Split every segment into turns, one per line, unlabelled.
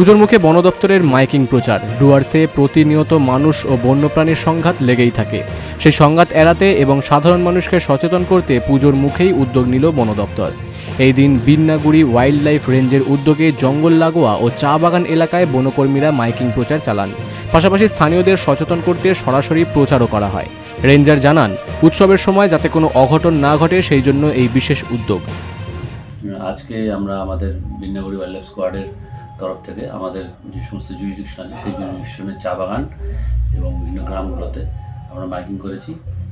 পুজোর মুখে বন দপ্তরের মাইকিং প্রচার। ডুয়ার্সে প্রতিনিয়ত মানুষ ও বন্যপ্রাণীর সংঘাত লেগেই থাকে। সেই সংঘাত এড়াতে এবং সাধারণ মানুষকে সচেতন করতে পুজোর মুখেই উদ্যোগ নিল বন দপ্তর। এই দিন বিন্নাগুড়ি ওয়াইল্ড লাইফ রেঞ্জের উদ্যোগে জঙ্গল লাগোয়া ও চা বাগান এলাকায় বনকর্মীরা মাইকিং প্রচার চালান। পাশাপাশি স্থানীয়দের সচেতন করতে সরাসরি প্রচারও করা হয়। রেঞ্জার জানান, উৎসবের সময় যাতে কোনো অঘটন না ঘটে সেই জন্য এই বিশেষ উদ্যোগ।
আজকে আমরা আমাদের বিন্যাগুড়ি ওয়াইল্ড লাইফ স্কোয়াডের তরফ থেকে আমাদের যে সমস্ত জুরিডিকশন আছে, সেই জুরিডিকশনের চা বাগান এবং বিভিন্ন গ্রামগুলোতে আমরা মাইকিং করেছি।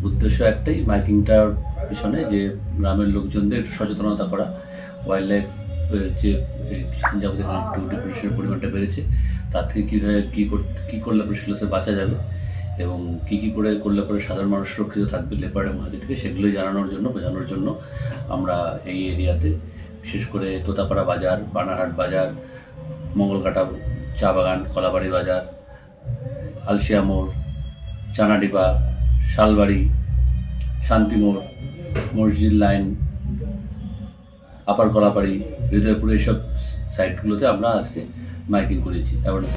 উদ্দেশ্য একটাই, মাইকিংটার পিছনে যে গ্রামের লোকজনদের সচেতনতা করা। ওয়াইল্ড লাইফের যে কিছুদিন যাবত এখানে একটু ডিপ্রেশনের পরিমাণটা বেড়েছে, তার থেকে কীভাবে কী করতে কী করলে পরে সেগুলো থেকে বাঁচা যাবে এবং কী কী করে করলে পরে সাধারণ মানুষ সুরক্ষিত থাকবে লেপার্ড এবং হাতি থেকে সেগুলোই জানানোর জন্য, বোঝানোর জন্য আমরা এই এরিয়াতে বিশেষ করে তোতাপাড়া বাজার, বানারহাট বাজার মঙ্গলকাটা চা বাগান, কলাবাড়ি বাজার, আলসিয়া মোড়, চানাডিপা, শালবাড়ি, শান্তি মোড়, মসজিদ লাইন, আপার কলাপাড়ি, হৃদয়পুর এইসব সাইটগুলোতে আমরা আজকে মাইকিং করেছি। অ্যাওয়ারনেস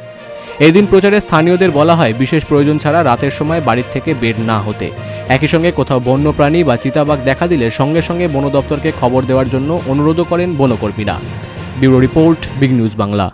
এই দিন প্রচারে স্থানীয়দের বলা হয়, বিশেষ প্রয়োজন ছাড়া রাতের সময় বাড়ির থেকে বের না হতে। একই সঙ্গে কোথাও বন্যপ্রাণী বা চিতাবাঘ দেখা দিলে সঙ্গে সঙ্গে বন দফতরকে খবর দেওয়ার জন্য অনুরোধও করেন বনকর্মীরা। Bureau report, big news Bangla.